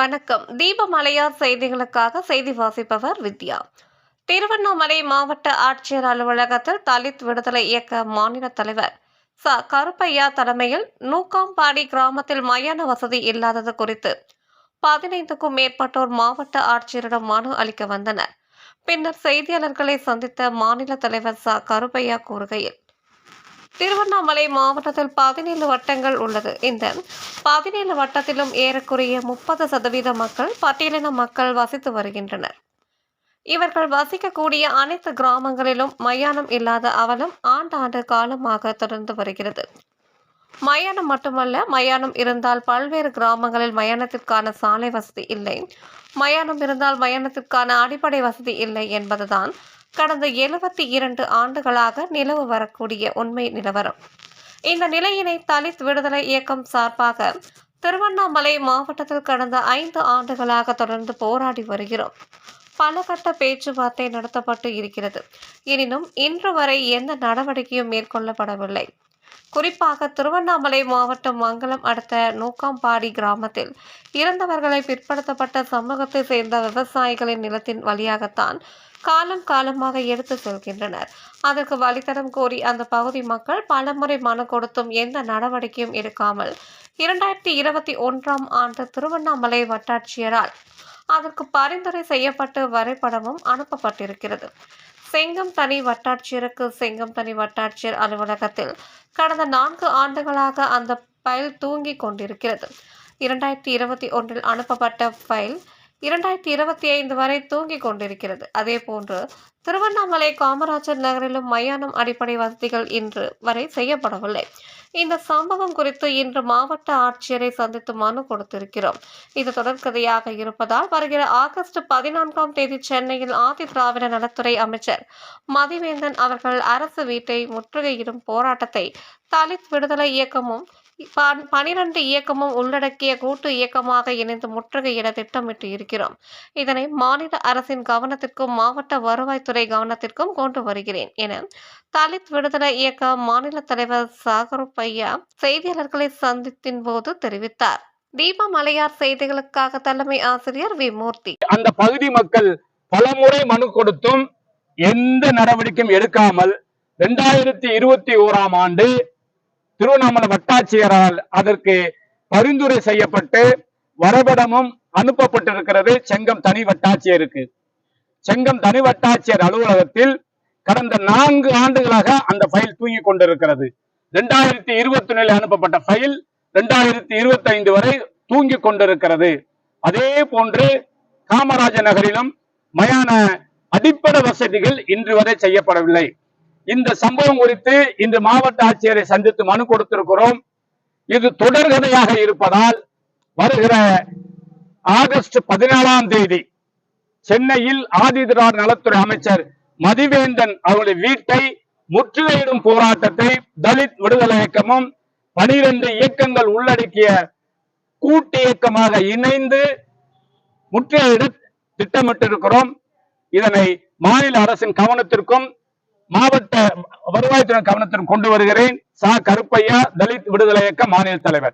வணக்கம். தீபமலையார் செய்திகளுக்காக செய்தி வாசிப்பவர் வித்யா. திருவண்ணாமலை மாவட்ட ஆட்சியர் அலுவலகத்தில் தலித் விடுதலை இயக்க மாநில தலைவர் ச. கருப்பையா தலைமையில் நூக்காம்பாடி கிராமத்தில் மயான வசதி இல்லாதது குறித்து பதினைந்துக்கும் மேற்பட்டோர் மாவட்ட ஆட்சியரிடம் மனு அளிக்க வந்தனர். பின்னர் செய்தியாளர்களை சந்தித்த மாநில தலைவர் ச. கருப்பையா கூறுகையில் திருவண்ணாமலை மாவட்டத்தில் பதினேழு வட்டங்கள் உள்ளது. இந்த பதினேழு வட்டத்திலும் ஏறக்குறைய முப்பது சதவீத மக்கள் பட்டியலின மக்கள் வசித்து வருகின்றனர். இவர்கள் வசிக்கக்கூடிய அனைத்து கிராமங்களிலும் மயானம் இல்லாத அவலம் ஆண்டாண்டு காலமாக தொடர்ந்து வருகிறது. மயானம் மட்டுமல்ல மயானம் இருந்தால் பல்வேறு கிராமங்களில் மயானத்திற்கான சாலை வசதி இல்லை. மயானம் இருந்தால் மயானத்திற்கான அடிப்படை வசதி இல்லை என்பதுதான் கடந்த எழுபத்தி இரண்டு ஆண்டுகளாக நிலவு வரக்கூடிய உண்மை நிலவரம். இந்த நிலையினை தலித் விடுதலை இயக்கம் சார்பாக திருவண்ணாமலை மாவட்டத்தில் கடந்த ஐந்து ஆண்டுகளாக தொடர்ந்து போராடி வருகிறோம். பல கட்ட பேச்சுவார்த்தை நடத்தப்பட்டு இருக்கிறது. எனினும் இன்று வரை எந்த நடவடிக்கையும் மேற்கொள்ளப்படவில்லை. குறிப்பாக திருவண்ணாமலை மாவட்டம் மங்கலம் அடுத்த நூக்காம்பாடி கிராமத்தில். இறந்தவர்களை பிற்படுத்தப்பட்ட சமூகத்தை சேர்ந்த விவசாயிகளின் நிலத்தின் வழியாகத்தான் காலம் காலமாக எடுத்து செல்கின்றனர். அதற்கு வழித்தடம் கோரி அந்த பகுதி மக்கள் பலமுறை மனு கொடுத்தும் எந்த நடவடிக்கையும் எடுக்காமல் இரண்டாயிரத்தி இருபத்தி ஒன்றாம் ஆண்டு திருவண்ணாமலை வட்டாட்சியரால் அதற்கு பரிந்துரை செய்யப்பட்டு வரைபடமும் அனுப்பப்பட்டிருக்கிறது. செங்கம் தனி வட்டாட்சியருக்கு செங்கம் தனி வட்டாட்சியர் அலுவலகத்தில் கடந்த நான்கு ஆண்டுகளாக அந்த ஃபைல் தூங்கிக் கொண்டிருக்கிறது. இரண்டாயிரத்தி இருபத்தி ஒன்றில் அனுப்பப்பட்ட ஃபைல் இரண்டாயிரத்தி இருபத்தி ஐந்து வரை தூங்கி கொண்டிருக்கிறது. அதேபோன்று திருவண்ணாமலை காமராஜர் நகரிலும் மயானம் அடிப்படை வசதிகள் இன்று வரை செய்யப்படவில்லை. இந்த சம்பவம் குறித்து இன்று மாவட்ட ஆட்சியரை சந்தித்து மனு கொடுத்திருக்கிறோம். இது தொடர்கதையாக இருப்பதால் வருகிற ஆகஸ்ட் பதினான்காம் தேதி சென்னையில் ஆதி திராவிட நலத்துறை அமைச்சர் மதிவேந்தன் அவர்கள் அரசு வீட்டை முற்றுகையிடும் போராட்டத்தை தலித் விடுதலை இயக்கமும் பனிரெண்டு இயக்கமும் உள்ளடக்கிய கூட்டு இயக்கமாக இணைந்து முற்றுகையிட திட்டமிட்டு இருக்கிறோம். இதனை மாநில அரசின் கவனத்திற்கும் மாவட்ட வருவாய்த்துறை கவனத்திற்கும் கொண்டு வருகிறேன் என தலித் விடுதலை இயக்க மாநில தலைவர் சாகருப்பையா செய்தியாளர்களை சந்தித்தின் போது தெரிவித்தார். தீபா மலையார் செய்திகளுக்காக தலைமை ஆசிரியர் வி. மூர்த்தி. அந்த பகுதி மக்கள் பலமுறை மனு கொடுத்தும் எந்த நடவடிக்கையும் எடுக்காமல் இரண்டாயிரத்தி இருபத்தி ஓராம் ஆண்டு திருவண்ணாமலை வட்டாட்சியரால் அதற்கு பரிந்துரை செய்யப்பட்டு வரைபடமும் அனுப்பப்பட்டிருக்கிறது. செங்கம் தனி வட்டாட்சியருக்கு. செங்கம் தனி வட்டாட்சியர் அலுவலகத்தில் கடந்த நான்கு ஆண்டுகளாக அந்த ஃபைல் தூங்கி கொண்டிருக்கிறது. இரண்டாயிரத்தி இருபத்தி ஒன்றில் அனுப்பப்பட்ட ஃபைல் இரண்டாயிரத்தி இருபத்தி ஐந்து வரை தூங்கி கொண்டிருக்கிறது. அதே போன்று காமராஜ நகரிலும் மயான அடிப்படை வசதிகள் இன்று வரை செய்யப்படவில்லை. இந்த சம்பவம் குறித்து இன்று மாவட்ட ஆட்சியரை சந்தித்து மனு கொடுத்திருக்கிறோம். இது தொடர்கதையாக இருப்பதால் வருகிற ஆகஸ்ட் பதினேழாம் தேதி சென்னையில் ஆதிதிரார் நலத்துறை அமைச்சர் மதிவேந்தன் அவருடைய வீட்டை முற்றுகையிடும் போராட்டத்தை தலித் விடுதலை இயக்கமும் பனிரெண்டு இயக்கங்கள் உள்ளடக்கிய கூட்டு இயக்கமாக இணைந்து முற்றுகையிட திட்டமிட்டிருக்கிறோம். இதனை மாநில அரசின் கவனத்திற்கும் மாவட்ட வருவாய்த்துறை கவனத்திற்கு கொண்டு வருகிறேன். சா. கருப்பையா தலித் விடுதலை இயக்க மாநில தலைவர்.